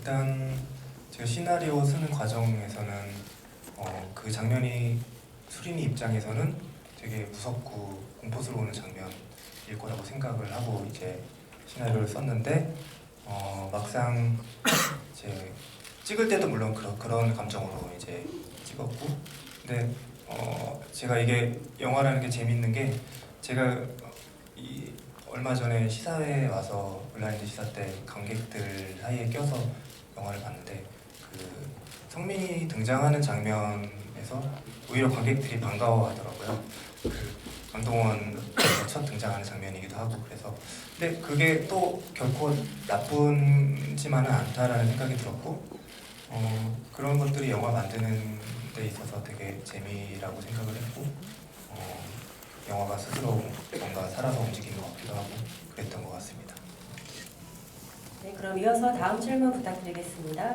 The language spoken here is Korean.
일단 제가 시나리오 쓰는 과정에서는 어, 그 장면이 수린이 입장에서는 되게 무섭고 공포스러운 장면일 거라고 생각을 하고 이제 시나리오를 썼는데 어, 막상 이제 찍을 때도 물론 그런 그런 감정으로 이제 찍었고 근데 어, 제가 이게 영화라는 게 재밌는 게 제가 이 얼마 전에 시사회에 와서 블라인드 시사 때 관객들 사이에 껴서 영화를 봤는데 그 성민이 등장하는 장면에서 오히려 관객들이 반가워하더라고요. 그 강동원 첫 등장하는 장면이기도 하고 그래서 근데 그게 또 결코 나쁜지만은 않다라는 생각이 들었고 어, 그런 것들이 영화 만드는 데 있어서 되게 재미라고 생각을 했고 어, 영화가 스스로 뭔가 살아서 움직이는 것 같기도 하고 그랬던 것 같습니다. 네, 그럼 이어서 다음 질문 부탁드리겠습니다.